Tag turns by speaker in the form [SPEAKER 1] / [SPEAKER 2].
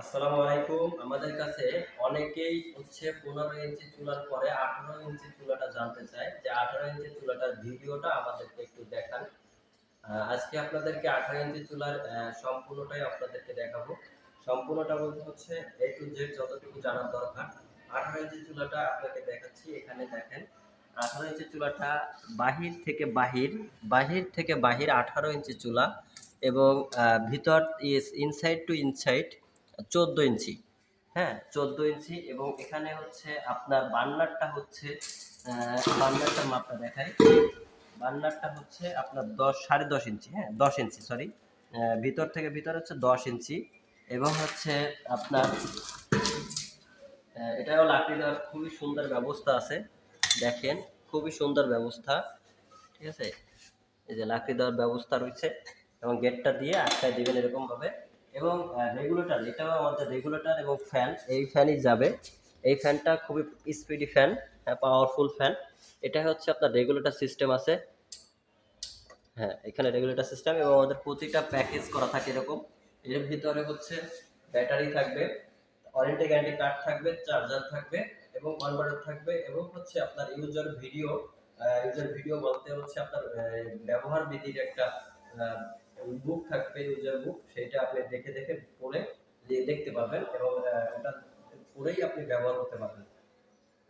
[SPEAKER 1] আসসালামু আলাইকুম। আমাদের কাছে অনেকেই হচ্ছে পনেরো ইঞ্চি চুলার পরে আঠারো ইঞ্চি চুলাটা জানতে চায়। যে আঠারো ইঞ্চি চুলাটার ভিডিওটা আমাদেরকে একটু দেখান। আজকে আপনাদেরকে আঠারো ইঞ্চি চুলার সম্পূর্ণটাই আপনাদেরকে দেখাবো। সম্পূর্ণটা বলতে হচ্ছে এ টু জেড যতটুকু জানার দরকার। আঠারো ইঞ্চি চুলাটা আপনাকে দেখাচ্ছি, এখানে দেখেন। আঠারো ইঞ্চি চুলাটা বাহির থেকে বাহির বাহির থেকে বাহির আঠারো ইঞ্চি চুলা এবং ভিতর ইনসাইড টু ইনসাইড চোদ্দ ইঞ্চি। হ্যাঁ চোদ্দ ইঞ্চি এবং এখানে হচ্ছে আপনার বার্নারটা হচ্ছে বার্নারটার মাপটা দেখাই। বার্নারটা হচ্ছে আপনার দশ, সাড়ে দশ ইঞ্চি হ্যাঁ দশ ইঞ্চি সরি ভিতর থেকে ভিতর হচ্ছে দশ ইঞ্চি এবং হচ্ছে আপনার এটাও লাকড়ি দেওয়ার খুবই সুন্দর ব্যবস্থা আছে। দেখেন, খুবই সুন্দর ব্যবস্থা, ঠিক আছে? এই যে লাকড়ি দেওয়ার ব্যবস্থা রয়েছে এবং গেটটা দিয়ে আটকায় দিবেন এরকম ভাবে এবং রেগুলেটর এটাও আমাদের রেগুলেটর এবং ফ্যান এই ফ্যানই যাবে। এই ফ্যানটা খুবই স্পিডি ফ্যান হ্যাঁ পাওয়ারফুল ফ্যান এটা হচ্ছে আপনার রেগুলেটর সিস্টেম আছে। হ্যাঁ এখানে রেগুলেটর সিস্টেম এবং আমাদের প্রতিটা প্যাকেজ করা থাকে এরকম। এর ভিতরে হচ্ছে ব্যাটারি থাকবে ওয়ারেন্টি গ্যারান্টি কার্ড থাকবে চার্জার থাকবে এবং কনভার্টার থাকবে এবং হচ্ছে আপনার ইউজার ভিডিও ইউজার ভিডিও বলতে হচ্ছে আপনার ব্যবহার বিধির একটা বুক থাকবে ইউজার বুক সেটা আপনি দেখে দেখে পড়ে দেখতে পাবেন এবং ওটা পড়েই আপনি ব্যবহার করতে পারবেন।